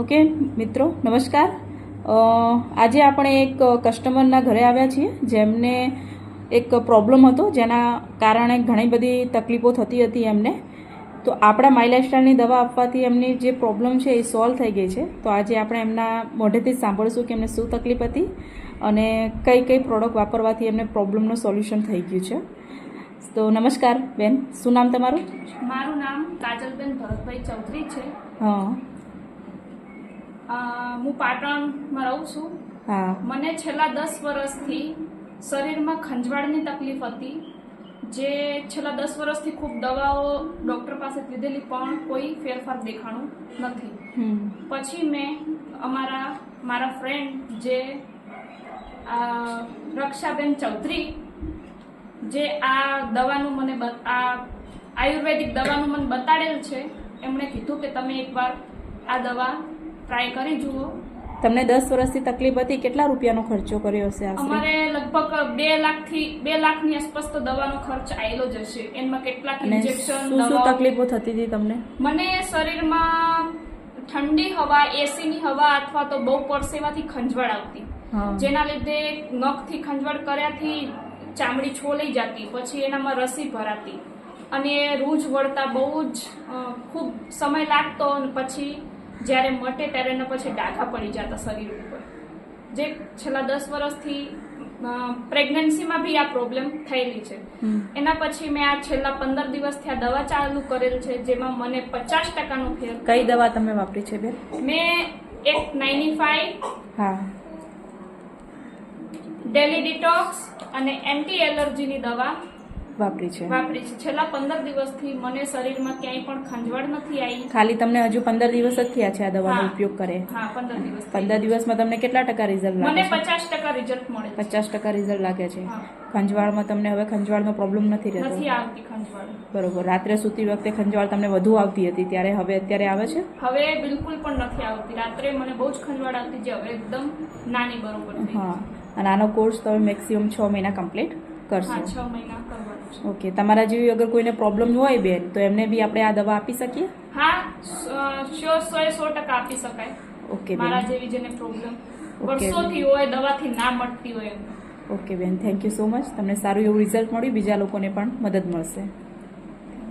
Okay મિત્રો નમસ્કાર. આજે આપણે એક કસ્ટમરના ઘરે આવ્યા છીએ જેમને એક પ્રોબ્લેમ હતો જેના કારણે ઘણી બધી તકલીફો થતી હતી એમને. તો આપણા માય લાઇફસ્ટાઈલની દવા આપવાથી એમની જે પ્રોબ્લેમ છે એ સોલ્વ થઈ ગઈ છે. તો આજે આપણે એમના મોઢેથી જ સાંભળીશું કે એમને શું તકલીફ હતી અને કઈ કઈ પ્રોડક્ટ વાપરવાથી એમને પ્રોબ્લેમનું સોલ્યુશન થઈ ગયું છે. તો નમસ્કાર બેન. શું નામ તમારું? મારું નામ કાજલબેન ભરતભાઈ ચૌધરી છે. હા. હું પાટણમાં રહું છું. મને છેલ્લા દસ વર્ષથી શરીરમાં ખંજવાળની તકલીફ હતી. જે છેલ્લા દસ વર્ષથી ખૂબ દવાઓ ડૉક્ટર પાસે લીધેલી પણ કોઈ ફેરફાર દેખાણું નથી. પછી મેં અમારા મારા ફ્રેન્ડ જે રક્ષાબેન ચૌધરી જે આ દવાનું મને આ આયુર્વેદિક દવાનું મને બતાડેલ છે એમણે કીધું કે તમે એકવાર આ દવા ટ્રાય કરી જુઓ. તમને દસ વર્ષથી તકલીફ હતી કેટલા રૂપિયાનો ખર્ચો કર્યો હશે અમારે લગભગ બે લાખથી બે લાખની આસપાસ તો દવાનો ખર્ચ આવેલો જ હશે. એમાં કેટલાક શું ઇન્જેક્શન શું તકલીફો થતી હતી તમને? મને શરીરમાં ઠંડી હવા એસીની હવા અથવા તો બહુ પરસેવાથી ખંજવાળ આવતી. જેના લીધે નખથી ખંજવાળ કર્યાથી ચામડી છોલાઈ જતી પછી એનામાં રસી ભરાતી. અને રૂજ વળતા બહુ જ ખૂબ સમય લાગતો અને પછી જ્યારે મટે ત્યારે એના પછી ડાઘા પડી જતા શરીર ઉપર. જે છેલ્લા દસ વર્ષથી પ્રેગ્નન્સીમાં બી આ પ્રોબ્લેમ થયેલી છે. એના પછી મેં આ છેલ્લા પંદર દિવસથી આ દવા ચાલુ કરેલ છે જેમાં મને પચાસ ટકાનો ફેર કઈ દવા તમે વાપરી છે બેન? મેં એક નાઇન્ટી ફાઈવ હા. ડેલી ડિટોક્સ અને એન્ટી એલર્જીની દવા વાપરી છે. વાપરી છે. છેલ્લા પંદર દિવસથી મને શરીરમાં ક્યાંય પણ ખંજવાળ નથી આવી. ખાલી તમને હજુ પંદર દિવસ જ થયા છે આ દવાનો ઉપયોગ કરે. હા પંદર દિવસ પંદર દિવસમાં તમને કેટલા ટકા રિઝલ્ટ મને પચાસ ટકા રિઝલ્ટ મળે પચાસ ટકા રિઝલ્ટ લાગે છે. ખંજવાળમાં તમને હવે ખંજવાળનો પ્રોબ્લેમ નથી નથી આવતી ખંજવાળ. બરોબર. રાત્રે સૂતી વખતે ખંજવાળ તમને વધુ આવતી હતી. ત્યારે હવે અત્યારે આવે છે? હવે બિલકુલ પણ નથી આવતી. રાત્રે મને બહુ જ ખંજવાળ આવતી જે હવે એકદમ નાની બરોબર હા. અને આનો કોર્સ તમે મેક્સિમમ છ મહિના કમ્પ્લીટ કરશો. છ મહિના ઓકે તમારા જેવી અગર કોઈને પ્રોબ્લેમ હોય બેન તો એમને બી આપણે આ દવા આપી શકીએ? હા સો એ સો ટકા આપી શકાય. ઓકે મારા જેવી જેને પ્રોબ્લેમ. વર્ષોથી હોય દવાથી ના મળતી હોય ઓકે બેન થેન્ક યુ સો મચ તમને સારું એવું રિઝલ્ટ મળ્યું. બીજા લોકોને પણ મદદ મળશે.